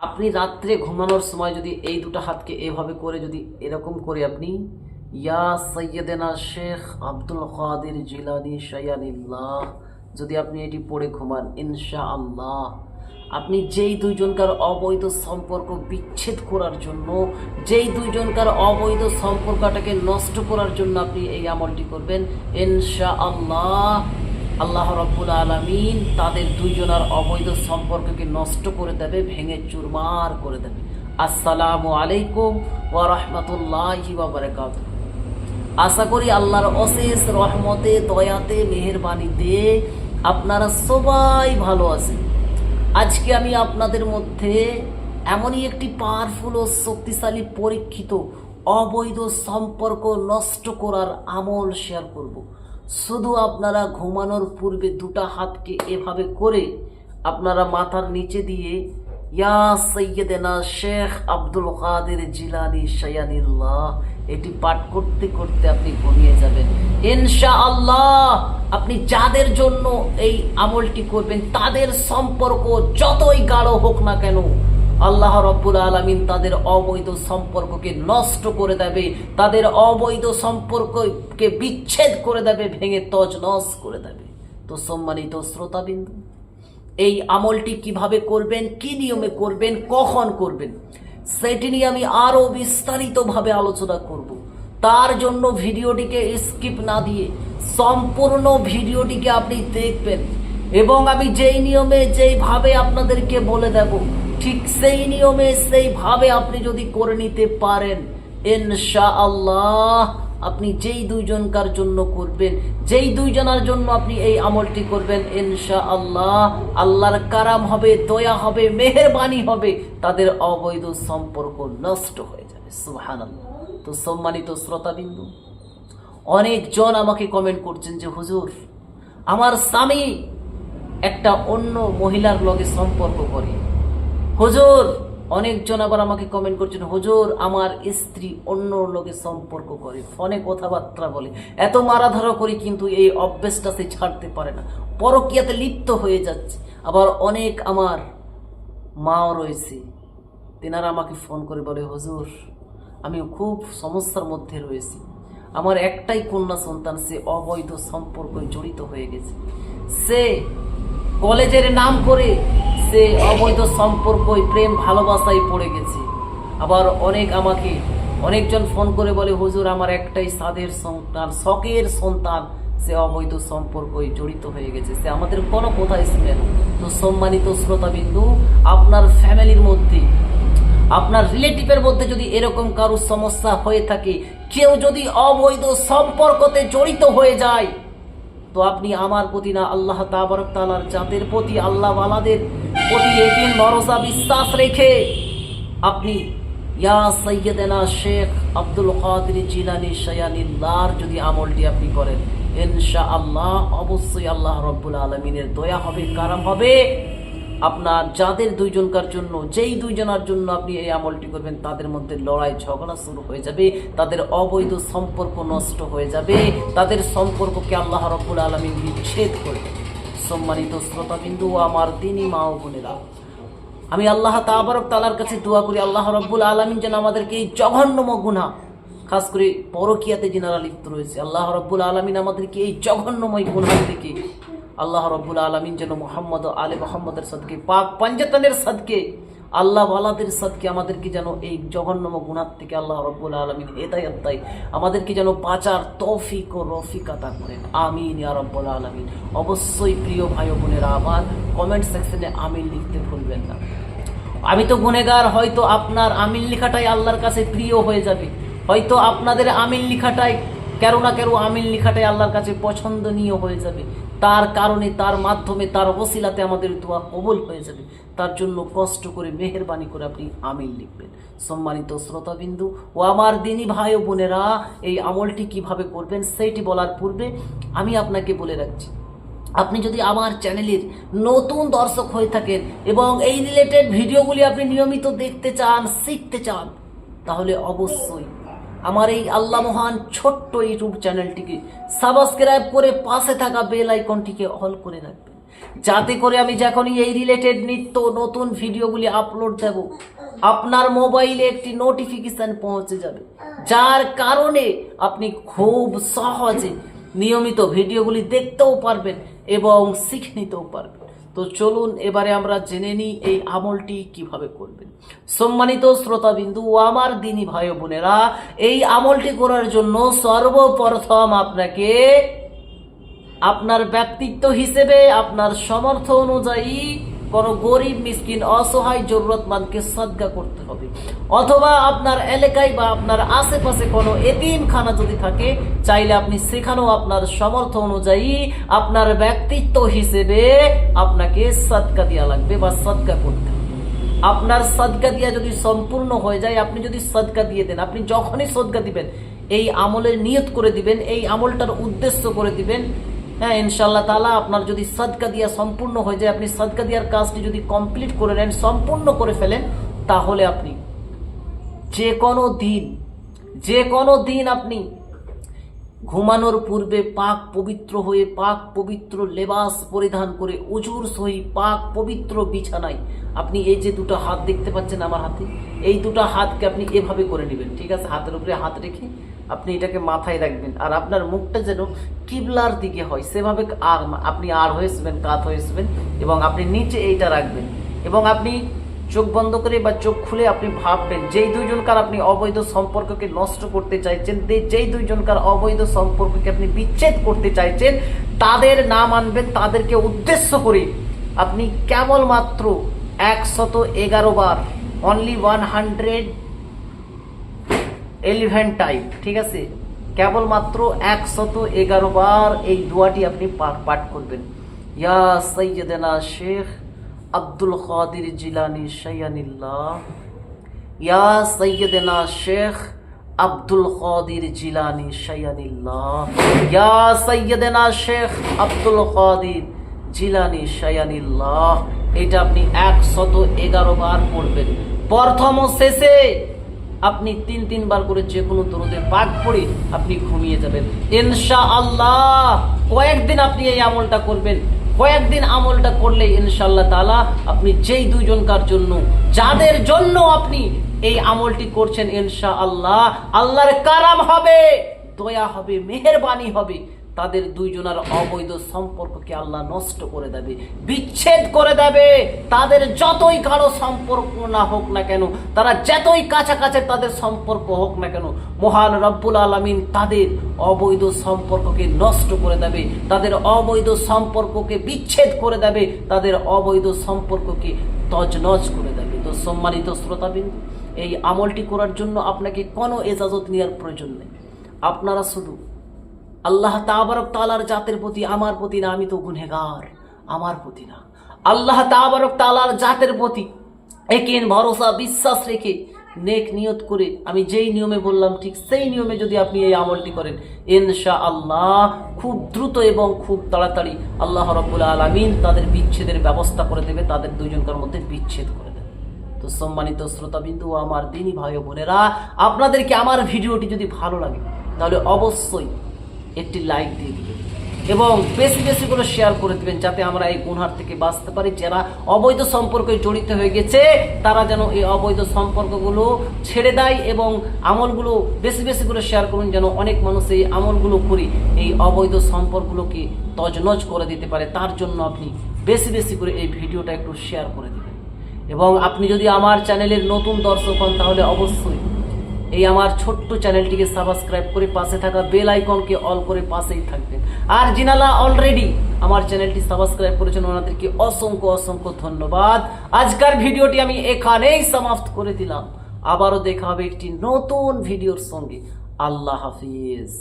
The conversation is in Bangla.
আপনি রাত্রে ঘুমানোর সময় যদি এই দুটো হাতকে এভাবে করে যদি এরকম করে আপনি, ইয়া সৈয়দেনা শেখ আব্দুল কাদের জিলানি শায়ানিল্লাহ, যদি আপনি এটি পড়ে ঘুমান ইনশা আল্লাহ আপনি যেই দুইজনকার অবৈধ সম্পর্ক বিচ্ছেদ করার জন্য, যেই দুইজনকার অবৈধ সম্পর্কটাকে নষ্ট করার জন্য আপনি এই আমলটি করবেন ইনশা আল্লাহ আল্লাহ রব্বুল আলমিন তাদের দুইজনার অবৈধ সম্পর্ককে নষ্ট করে দেবে, ভেঙে চুরমার করে দেবে। আসসালামু আলাইকুম ওয়া রাহমাতুল্লাহি ওয়া আশা করি আল্লাহর অশেষ রহমতে, দয়াতে, মেহেরবানিতে আপনারা সবাই ভালো আছেন। আজকে আমি আপনাদের মধ্যে এমনই একটি পাওয়ারফুল ও শক্তিশালী পরীক্ষিত অবৈধ সম্পর্ক নষ্ট করার আমল শেয়ার করব। শুধু আপনারা ঘুমানোর পূর্বে দুটা হাতকে এভাবে করে আপনারা মাথার নিচে দিয়ে, ইয়া সৈয়দেনা শেখ আব্দুল কাদের জিলানি শায়ানিল্লাহ, এটি পাঠ করতে করতে আপনি ঘুমিয়ে যাবেন। ইনশা আল্লাহ আপনি যাদের জন্য এই আমলটি করবেন, তাদের সম্পর্ক যতই গাঢ় হোক না কেন আল্লাহ রব্বুল আলমিন তাদের অবৈধ সম্পর্ককে নষ্ট করে দেবে, তাদের অবৈধ সম্পর্ককে বিচ্ছেদ করে দেবে, ভেঙে তজনস করে দেবে। তো সম্মানিত শ্রোতাবিন্দু, এই আমলটি কীভাবে করবেন, কি নিয়মে করবেন, কখন করবেন, সেটি নিয়ে আমি আরও বিস্তারিতভাবে আলোচনা করব। তার জন্য ভিডিওটিকে স্কিপ না দিয়ে সম্পূর্ণ ভিডিওটিকে আপনি দেখবেন এবং আমি যেই নিয়মে যেইভাবে আপনাদেরকে বলে দেব ঠিক সেই নিয়মে, সেইভাবে আপনি যদি করে নিতে পারেন ইনশা আল্লাহ আপনি যেই দুইজনকার জন্য করবেন, যেই দুইজনার জন্য আপনি এই আমলটি করবেন ইনশা আল্লাহ আল্লাহর কারাম হবে, দয়া হবে, মেহেরবানি হবে, তাদের অবৈধ সম্পর্ক নষ্ট হয়ে যাবে সুহান তো সম্মানিত শ্রোতাবিন্দু অনেকজন আমাকে কমেন্ট করছেন যে, হুজুর, আমার স্বামী একটা অন্য মহিলার লগে সম্পর্ক করে। হুজুর অনেকজন আবার আমাকে কমেন্ট করছেন, হুজুর, আমার স্ত্রী অন্য লোকের সম্পর্ক করে। ফোনে কথাবার্তা বলে। এত মারাধারা করি কিন্তু এই অভ্যেসটা সে ছাড়তে পারে না। পরকিয়াতে লিপ্ত হয়ে যাচ্ছে। আবার অনেক আমার মাও রয়েছে। তেনারা আমাকে ফোন করে বলে, হুজুর, আমি খুব সমস্যার মধ্যে রয়েছি। আমার একটাই কন্যা সন্তান, সে অবৈধ সম্পর্কে জড়িত হয়ে গেছে। সে কলেজের নাম করে সে অবৈধ সম্পর্কই, প্রেম, ভালোবাসায় পড়ে গেছে। আবার অনেক আমাকে অনেকজন ফোন করে বলে, হুজুর, আমার একটাই সাদের সন্তান, শখের সন্তান, সে অবৈধ সম্পর্কই জড়িত হয়ে গেছে। সে আমাদের কোনো কোথায় শুনে না। তো সম্মানিত শ্রোতাবিন্দু, আপনার ফ্যামিলির মধ্যে, আপনার রিলেটিভের মধ্যে যদি এরকম কারও সমস্যা হয়ে থাকে, কেউ যদি অবৈধ সম্পর্কতে জড়িত হয়ে যায়, তো আপনি আমার প্রতি না, আল্লাহ তাবারক তালার জাতের প্রতি আল্লাহ ওয়ালাদের প্রতি ভরসা বিশ্বাস রেখে আপনি, ইয়া সৈয়দেনা শেখ আব্দুল কাদের জিলানি শায়ানিল্লাহর যদি আমলটি আপনি করেন ইনশা আল্লাহ অবশ্যই আল্লাহ রব্বুল আলমিনের দয়া হবে, কারাম হবে। আপনার যাদের দুইজনকার জন্য, যেই দুইজনার জন্য আপনি এই আমলটি করবেন, তাদের মধ্যে লড়াই ঝগড়া শুরু হয়ে যাবে, তাদের অবৈধ সম্পর্ক নষ্ট হয়ে যাবে, তাদের সম্পর্ককে আল্লাহ রব্বুল আলমী বিচ্ছেদ করবে সম্মানিত শ্রোতাবিন্দু ও আমার দিনী মা ও বোনেরা, আমি আল্লাহ তাবারক তালার কাছে দোয়া করি, আল্লাহ রব্বুল আলমিন যেন আমাদেরকে এই জঘন্যম গুণা খাস করে পরকিয়াতে যিনারা লিপ্ত রয়েছে, আল্লাহ রব্বুল আলমিন আমাদেরকে এই জঘন্যময় গুণা থেকে, আল্লাহ রব্বুল আলমিন যেন মোহাম্মদ আলী মোহাম্মদের সদকে, পাক পঞ্জতনের সদকে আল্লাহ ওয়ালাদের সদকে আমাদেরকে যেন এই জঘন্যম গুণার থেকে আল্লাহ রব্বুল আলমিন হেদায়ত দেয় আমাদেরকে যেন পাচার তৌফিক ও রফিকাতা করেন। আমিন ইয়া রব্বুল আলমিন। অবশ্যই প্রিয় ভাই বোনেরা আবার কমেন্ট সেকশনে আমিন লিখতে ভুলবেন না। আমি তো গুনেগার হয়তো আপনার আমিন লেখাটাই আল্লাহর কাছে প্রিয় হয়ে যাবে। হয়তো আপনাদের আমিন লেখাটাই কেন না কেন আমিন লিখাটাই আল্লাহর কাছে পছন্দনীয় হয়ে যাবে? তার কারণে, তার মাধ্যমে, তার ওসিলাতে আমাদের দোয়া কবল হয়ে যাবে। তার জন্য কষ্ট করে, মেহরবানি করে আপনি আমিন লিখবেন। সম্মানিত শ্রোতাবিন্দু ও আমার দিনী ভাই ও বোনেরা, এই আমলটি কীভাবে করবেন সেইটি বলার পূর্বে আমি আপনাকে বলে রাখছি। আপনি যদি আমার চ্যানেলের নতুন দর্শক হয়ে থাকেন এবং এই রিলেটেড ভিডিওগুলি আপনি নিয়মিত দেখতে চান, শিখতে চান, তাহলে অবশ্যই আমার এই আল্লাহ মহান ছোট্ট ইউটিউব চ্যানেলটিকে সাবস্ক্রাইব করে পাশে থাকা বেল আইকনটিকে অল করে রাখবেন। যাতে করে আমি যখনই এই রিলেটেড নিত্য নতুন ভিডিওগুলি আপলোড দেব, আপনার মোবাইলে একটি নোটিফিকেশন পৌঁছে যাবে। যার কারণে আপনি খুব সহজে নিয়মিত ভিডিওগুলি দেখতেও পারবেন এবং শিখে নিতেও পারবেন। তো চলুন এবারে আমরা জেনে নিই এই আমলটি কীভাবে করবেন। সম্মানিত শ্রোতাবিন্দু ও আমার দিনী ভাই বোনেরা, এই আমলটি করার জন্য সর্বপ্রথম আপনাকে আপনার ব্যক্তিত্ব হিসেবে, আপনার সমর্থ অনুযায়ী কোনো গরিব, মিসকিন, অসহায়, জরুরতমানকে সদ্গা করতে হবে। অথবা আপনার এলাকায় বা আপনার আশেপাশে কোনো এতিমখানা যদি থাকে, চাইলে আপনি সেখানেও আপনার সমর্থ অনুযায়ী আপনার ব্যক্তিত্ব হিসেবে আপনাকে সদকা দেওয়া লাগবে বা সদকা করতে হবে। আপনার সদকা দিয়া যদি সম্পূর্ণ হয়ে যায়, আপনি যদি সদকা দিয়ে দেন, আপনি যখনই সদকা দিবেন, এই আমলের নিয়ত করে দিবেন, এই আমলটার উদ্দেশ্য করে দিবেন হ্যাঁ ইনশাল্লাহ তালা আপনার যদি সদকা দিয়া সম্পূর্ণ হয়ে যায়, আপনি সদকা দিয়ার কাজটি যদি কমপ্লিট করে নেন, সম্পূর্ণ করে ফেলেন, তাহলে আপনি যে কোনো দিন, যে কোনো দিন আপনি ঘুমানোর পূর্বে পাক পবিত্র হয়ে পাক পবিত্র লেবাস পরিধান করে উজুর সহি পাক পবিত্র বিছানায় আপনি এই যে দুটো হাত দেখতে পাচ্ছেন আমার হাতে, এই দুটো হাতকে আপনি এভাবে করে নেবেন, ঠিক আছে? হাতের উপরে হাত রেখে আপনি এটাকে মাথায় রাখবেন। আর আপনার মুখটা যেন কিবলার দিকে হয়, সেভাবে আর আপনি আর হয়েছিবেন কাত হয়েছিবেন এবং আপনি নিচে এইটা রাখবেন। এবং আপনি চোখ বন্ধ করে বা চোখ খুলে আপনি ভাববেন, যেই দুইজনকার আপনি অবৈধ সম্পর্ককে নষ্ট করতে চাইছেন যেই দুইজনকার অবৈধ সম্পর্ককে আপনি বিচ্ছেদ করতে চাইছেন, তাদের নাম আনবেন তাদেরকে উদ্দেশ্য করে আপনি কেবলমাত্র একশত এগারো বার only one hundred eleven time ঠিক আছে? কেবলমাত্র একশত এগারো বার এই দোয়াটি আপনি পাঠ করবেন। ইয়া সৈয়দনা শেখ আব্দুল কাদির জিলানি শাইয়ানিল্লাহ। ইয়া সৈয়দনা শেখ আব্দুল কাদির জিলানি শাইয়ানিল্লাহ। ইয়া সৈয়দনা শেখ আব্দুল কাদির জিলানি শাইয়ানিল্লাহ। এটা আপনি একশত এগারো বার পড়বেন। প্রথম শেষে আপনি তিন তিনবার করে যে কোনো দরুদে পাঠ পড়ে আপনি ঘুমিয়ে যাবেন। ইনশা আল্লাহ কয়েকদিন আপনি এই আমলটা করবেন। কয়েকদিন আমলটা করলে ইনশাল্লাহ তালা আপনি যেই দুইজনকার জন্য, যাদের জন্য আপনি এই আমলটি করছেন ইনশা আল্লাহ আল্লাহর কারাম হবে, দয়া হবে, মেহেরবানি হবে। তাদের দুইজনের অবৈধ সম্পর্ককে আল্লাহ নষ্ট করে দেবে, বিচ্ছেদ করে দেবে। তাদের যতই কারও সম্পর্ক না হোক না কেন, তারা যতই কাছাকাছি তাদের সম্পর্ক হোক না কেন, মহান রব্বুল আলমিন তাদের অবৈধ সম্পর্ককে নষ্ট করে দেবে, তাদের অবৈধ সম্পর্ককে বিচ্ছেদ করে দেবে, তাদের অবৈধ সম্পর্ককে তজনজ করে দেবে। তো সম্মানিত শ্রোতাবিন্দু, এই আমলটি করার জন্য আপনাকে কোনো এজাজত নেওয়ার প্রয়োজন নেই। আপনারা শুধু আল্লাহ তাবারক তালার জাতের প্রতি, আমার প্রতি না, আমি তো গুনেগার আমার প্রতি না। আল্লাহ তাবারক তালার জাতের প্রতি একেন ভরসা, বিশ্বাস রেখে নেক নিয়ত করে আমি যেই নিয়মে বললাম, ঠিক সেই নিয়মে যদি আপনি এই আমলটি করেন ইনশা আল্লাহ খুব দ্রুত এবং খুব তাড়াতাড়ি আল্লাহ রব্বুল আলমিন তাদের বিচ্ছেদের ব্যবস্থা করে দেবে, তাদের দুজনকার মধ্যে বিচ্ছেদ করে দেবে। তো সম্মানিত শ্রোতাবিন্দু আমার দিনী ভাই বোনেরা, আপনাদেরকে আমার ভিডিওটি যদি ভালো লাগে, তাহলে অবশ্যই একটি লাইক দিয়ে দিবেন। এবং বেশি বেশি করে শেয়ার করে দেবেন যাতে আমরা এই গুনহার থেকে বাঁচতে পারি। যারা অবৈধ সম্পর্কে জড়িত হয়ে গেছে, তারা যেন এই অবৈধ সম্পর্কগুলো ছেড়ে দেয় এবং আমলগুলো বেশি বেশি করে শেয়ার করুন, যেন অনেক মানুষ এই আমলগুলো করে এই অবৈধ সম্পর্কগুলোকে তজনজ করে দিতে পারে। তার জন্য আপনি বেশি বেশি করে এই ভিডিওটা একটু শেয়ার করে দেবেন। এবং আপনি যদি আমার চ্যানেলের নতুন দর্শক হন, তাহলে অবশ্যই এই আমার ছোট্ট চ্যানেলটিকে সাবস্ক্রাইব করে পাশে থাকা বেল আইকনকে অল করে পাশেই থাকবেন। আর জিনালা অলরেডি আমার চ্যানেলটি সাবস্ক্রাইব করেছেন, ওনাদেরকে অসংখ্য অসংখ্য ধন্যবাদ। আজকার ভিডিওটি আমি এখানেই সমাপ্ত করে দিলাম। আবারও দেখা হবে একটি নতুন ভিডিওর সঙ্গে। আল্লাহ হাফিজ।